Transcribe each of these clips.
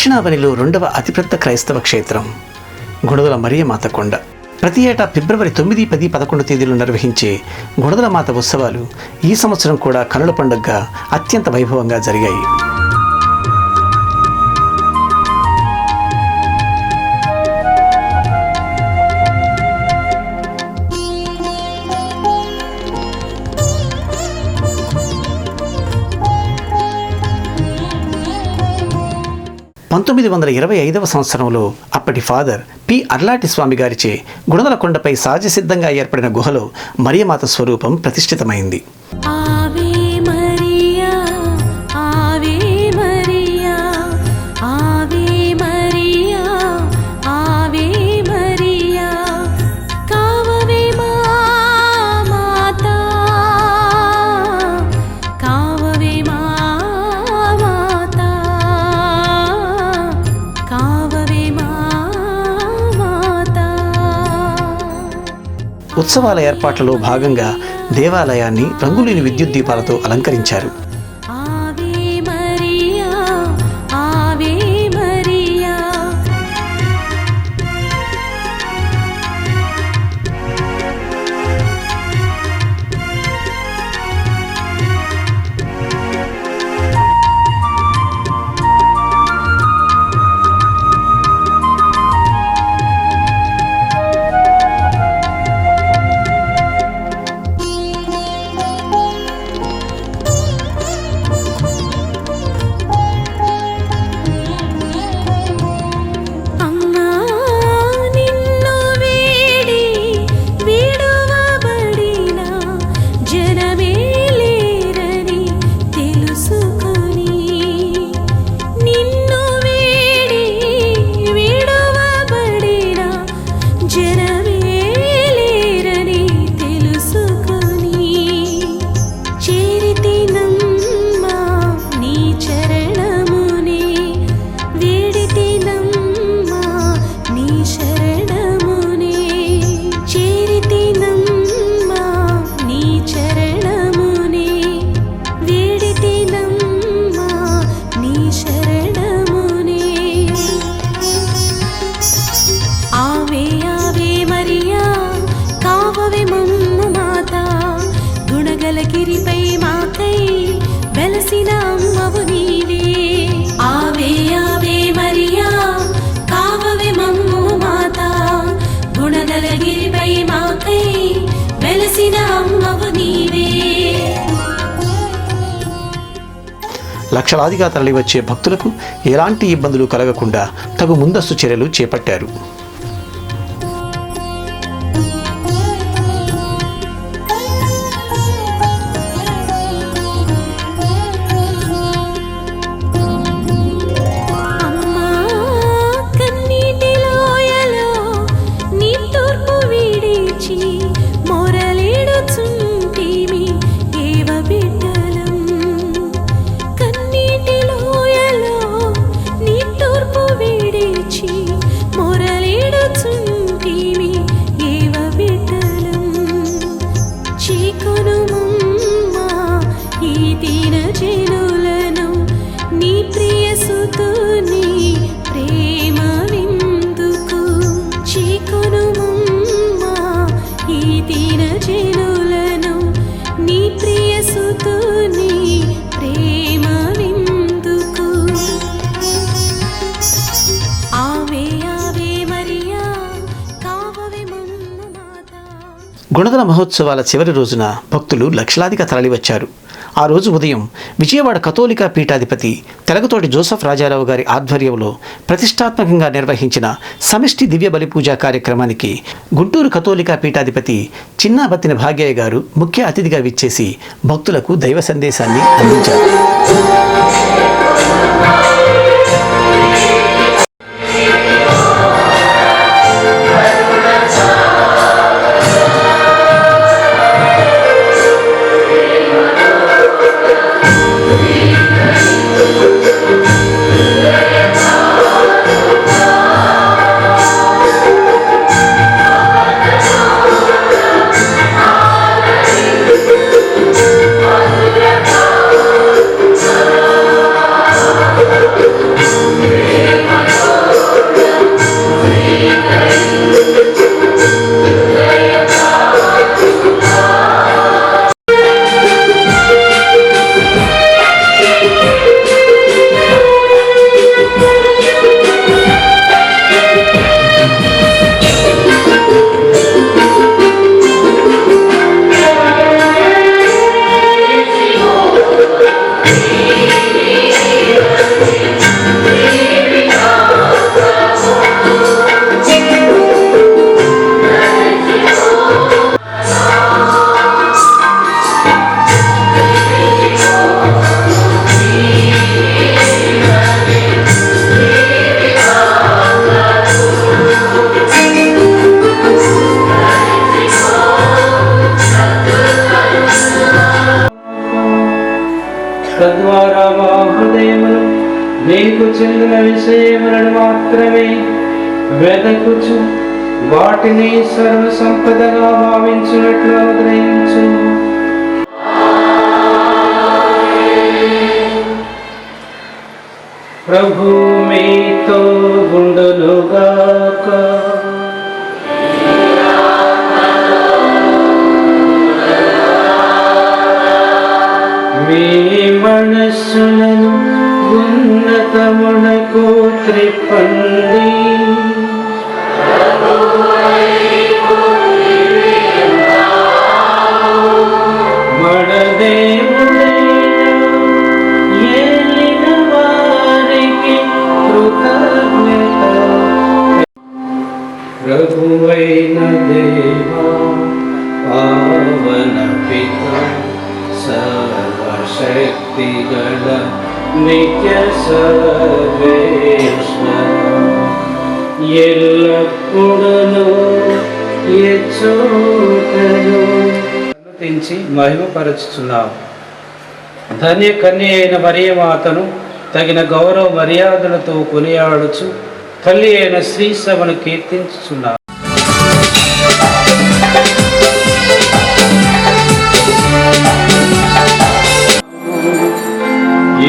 దక్షిణావనిలో రెండవ అతిపెద్ద క్రైస్తవ క్షేత్రం గుణదల మరియమాత కొండ. ప్రతి ఏటా ఫిబ్రవరి తొమ్మిది పది పదకొండు తేదీలు నిర్వహించే గుణదల మాత ఉత్సవాలు ఈ సంవత్సరం కూడా కనుల పండుగగా అత్యంత వైభవంగా జరిగాయి. పంతొమ్మిది వందల ఇరవై ఐదవ సంవత్సరంలో అప్పటి ఫాదర్ పి. అర్లాటి స్వామి గారిచే గుణదల కొండపై సహజసిద్ధంగా ఏర్పడిన గుహలో మరియమాత స్వరూపం ప్రతిష్ఠితమైంది. ఉత్సవాల ఏర్పాట్లలో భాగంగా దేవాలయాన్ని రంగులేని విద్యుత్ దీపాలతో అలంకరించారు. లక్షలాదిగా తరలివచ్చే భక్తులకు ఎలాంటి ఇబ్బందులు కలగకుండా తగు ముందస్తు చర్యలు చేపట్టారు. గుణదల మహోత్సవాల చివరి రోజున భక్తులు లక్షలాదిగా తరలివచ్చారు. ఆ రోజు ఉదయం విజయవాడ కథోలికా పీఠాధిపతి తెలగతోటి జోసఫ్ రాజారావు గారి ఆధ్వర్యంలో ప్రతిష్టాత్మకంగా నిర్వహించిన సమిష్టి దివ్య బలి పూజా కార్యక్రమానికి గుంటూరు కథోలికా పీఠాధిపతి చిన్నాబత్తిన భాగ్యయ్య గారు ముఖ్య అతిథిగా విచ్చేసి భక్తులకు దైవ సందేశాన్ని అందించారు. విషయములను మాత్రమే వెదకుచు వాటిని సర్వ సంపదగా భావించినట్లు అనుగ్రహించు ప్రభు మీతో గుండునుగాక మీ మనస్సులను ఉన్నతమున త్రిప్పండి మన దేవుడైన ఏలిన వారికి కృతజ్ఞత ప్రభువైన దేవా పావన పిత సర్వశక్తి నిత్య సర్వేశ్వర ఎల్లప్పుడూ ఎచ్చోటను మహిమపరచుచున్నావు. ధన్య కన్య అయిన మరియమాతను తగిన గౌరవ మర్యాదలతో కొనియాడుచు తల్లి అయిన శ్రీ సభను కీర్తించుచున్నావు.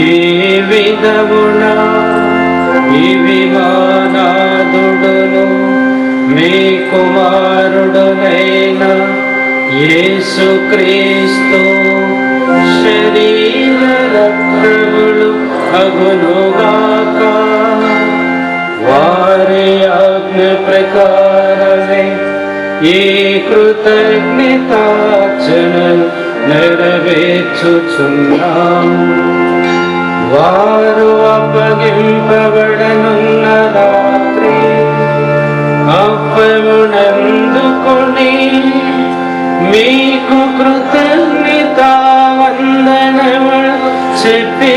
ఏ విధమున ఈ విమానాదుడును మీ కుమారుడునైన యేసుక్రీస్తు శరీర రక్తములు అగునుగాక. వారి ఆజ్ఞ ప్రకారమే ఈ కృతజ్ఞతాచరణ నెరవేర్చుచున్నాము వారు అప్పగింపబడనున్న రాత్రి అప్పమునందుకొని మీకు కృతజ్ఞత వందనములు చెప్పి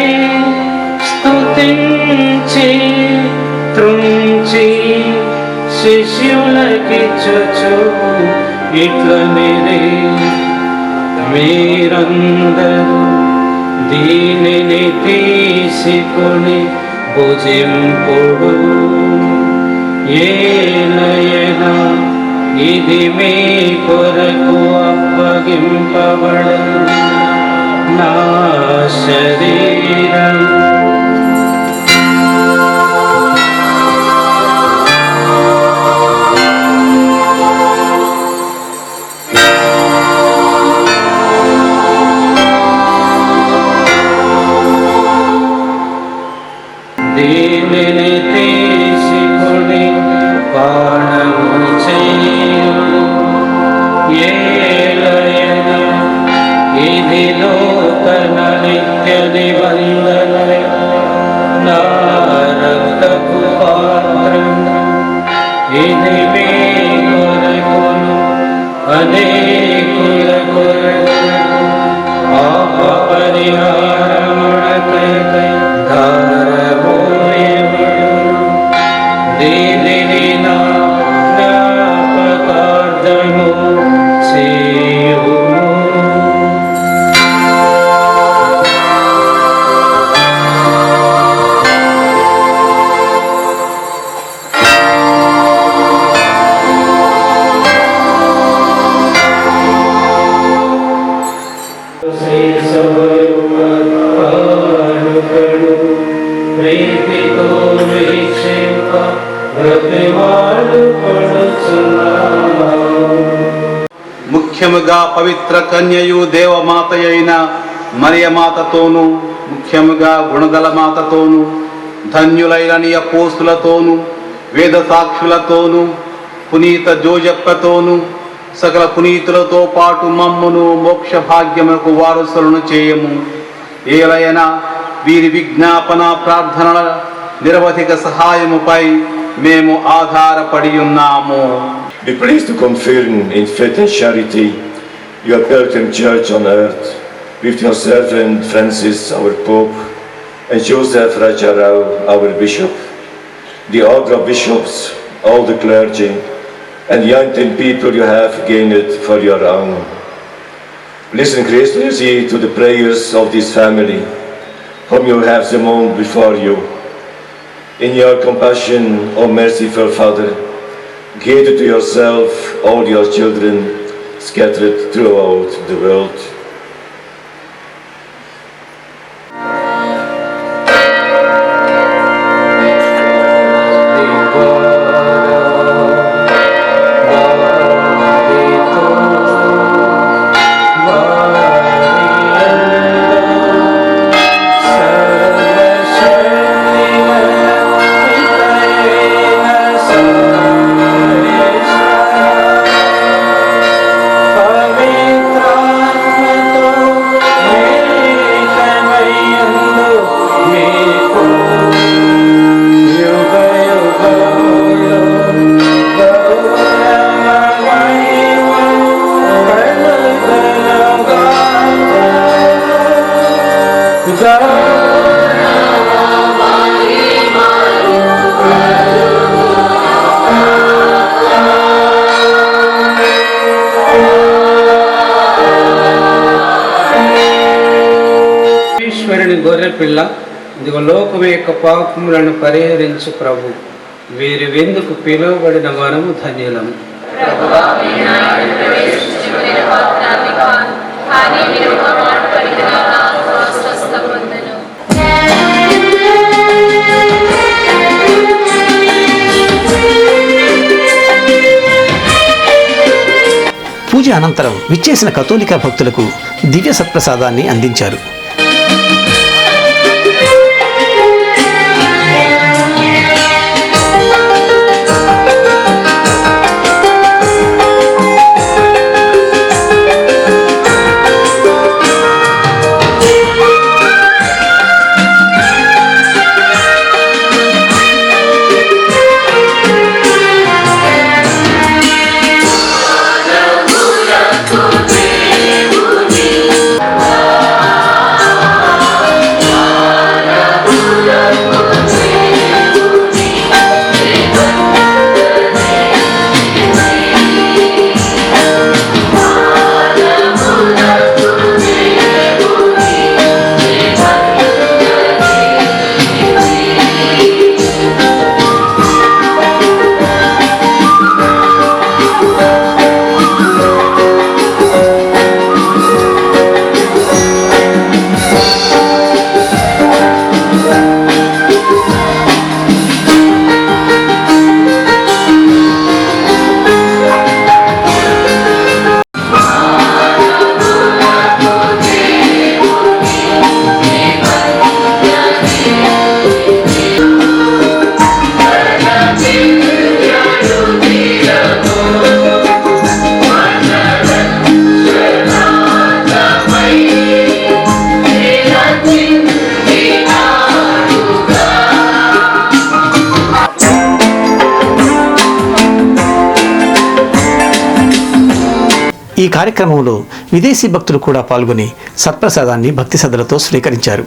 స్తుతించి త్రుంచి శిష్యులకిచ్చుచు ఇట్ల మీరే మీరందరూ దీనిని తీసుకొని భుజింపుడు. ఏలయన ఇది మీ కొరకు అప్పగింపబడ. నా శరీరం ముఖ్యముగా పవిత్ర కన్యయు దేవమాత అయిన మరియమాతతోనూ ముఖ్యముగా గుణగల మాతతోనూ ధన్యులైన నీ అపోస్తులతోనూ వేద సాక్షులతోనూ పునీత జోజప్పతోనూ సకల పునీతులతో పాటు మమ్మును మోక్ష భాగ్యములకు వారసులను చేయము. ఏలయన వీరి విజ్ఞాపన ప్రార్థనల నిరవధిక సహాయముపై మేము ఆధారపడి ఉన్నాము. Be pleased to confirm in faith and charity your Pilgrim Church on earth with your servant Francis, our Pope, and Joseph Rajarao, our Bishop, the order of bishops, all the clergy, and the young people you have gained for your own. Listen graciously to the prayers of this family whom you have summoned before you. In your compassion, O merciful Father, gather to yourself all your children scattered throughout the world. ఈశ్వరుని గొర్రె పిల్ల ఇదిగో లోకం యొక్క పాపములను పరిహరించు ప్రభు. వీరి వెందుకు పిలువబడిన వరము ధన్యులము పూజ అనంతరం విచ్చేసిన కథోలికా భక్తులకు దివ్య సత్ప్రసాదాన్ని అందించారు. Thank you. ఈ కార్యక్రమంలో విదేశీ భక్తులు కూడా పాల్గొని సత్ప్రసాదాన్ని భక్తి శ్రద్ధలతో స్వీకరించారు.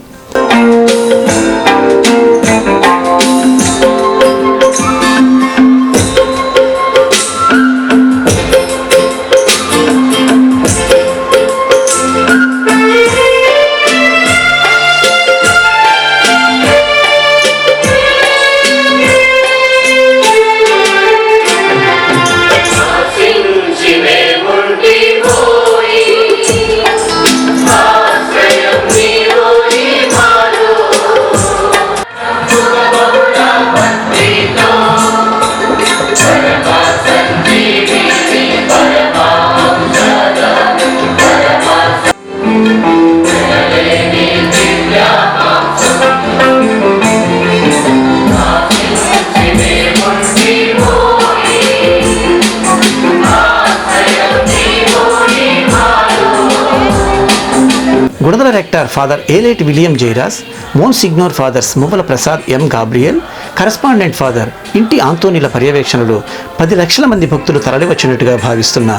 ఫాదర్ ఏలేట్ William జైరాస్ monsignor fathers Muvvala Prasad M Gabriel correspondent father ఇంటి ఆంతోనీల పర్యవేక్షణలో పది లక్షల మంది భక్తులు తరలివచ్చినట్టుగా భావిస్తున్న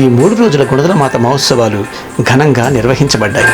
ఈ మూడు రోజుల గుణదల మాత మహోత్సవాలు ఘనంగా నిర్వహించబడ్డాయి.